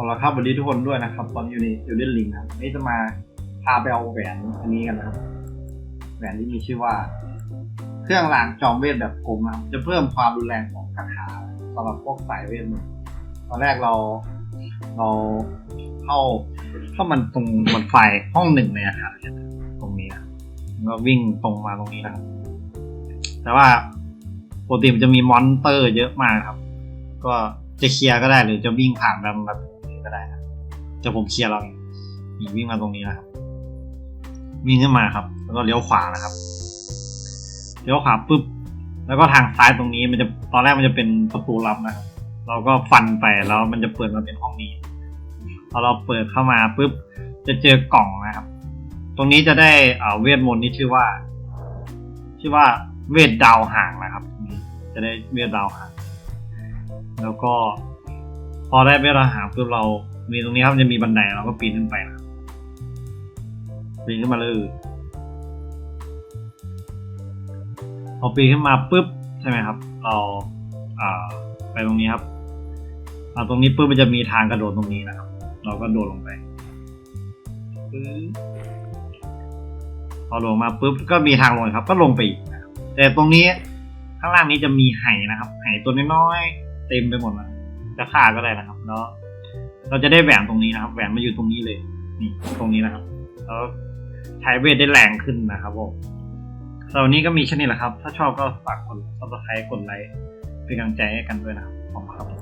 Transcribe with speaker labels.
Speaker 1: เอาละครับสวัสดีทุกคนด้วยนะครับ ตอนอยู่ในอยู่ในลิงครับนี่จะมาพาไปเอาแหวนอันนี้กันนะครับแหวนที่มีชื่อว่า เครื่องรางจอมเวทแบบกลมนะครับจะเพิ่มความรุนแรงของคาถาสำหรับพวกสายเวทมนต์ตอนแรกเราเราเข้าเข้ามันตรงบนไฟห้องหนึ่งในอาคารตรงนี้นะก็วิ่งตรงมาตรงนี้นะครับ แต่ว่าปกติมันจะมีมอนเตอร์เยอะมากครับ ก็จะเคลียร์ก็ได้หรือจะวิ่งผ่านแบบ นี้ก็ได้ครับจะผมเคลียร์เราเองนี่วิ่งมาตรงนี้นะครับ วิ่งขึ้นมาครับ แล้วก็เลี้ยวขวานะครับ เลี้ยวขวาปุ๊บ แล้วก็ทางซ้ายตรงนี้มันจะตอนแรกมันจะเป็นประตูลับนะครับ เราก็ฟันไปแล้วมันจะเปิดมาเป็นห้องนี้พอเราเปิดเข้ามาปุ๊บจะเจอกล่องนะครับ ตรงนี้จะได้เวทมนต์ที่ชื่อว่า ชื่อว่าเวทดาวห่างนะครับ จะได้เวทดาวห่าง แล้วก็ พอได้เวทดาหาปุ๊บเรา มีตรงนี้ครับจะมีบันไดเราก็ปีนขึ้นไปนะปีนขึ้นมาเลยพอปีนขึ้นมาปุ๊บใช่ไหมครับ เราอ่าไปตรงนี้ครับอ่าตรงนี้ปุ๊บมันจะมีทางกระโดดตรงนี้นะครับ เราก็โดดลงไปปึ๊บพอลงมาปุ๊บก็มีทางลงครับ ก็ลงไปอีกแต่ตรงนี้ข้างล่างนี้จะมีไหนะครับไหตัวน้อยๆเต็มไปหมดเลย จะฆ่าก็ได้นะครับ แล้ว เราจะได้แหวนตรงนี้นะครับ แหวนมาอยู่ตรงนี้เลย นี่ตรงนี้นะครับ แล้วใช้เวทได้แรงขึ้นนะครับผมสำหรับวันนี้ก็มีแค่นี้แหละครับ ถ้าชอบก็ฝากกดซับสไครต์กดไลค์เป็นกำลังใจให้กันด้วยนะครับขอบคุณครับ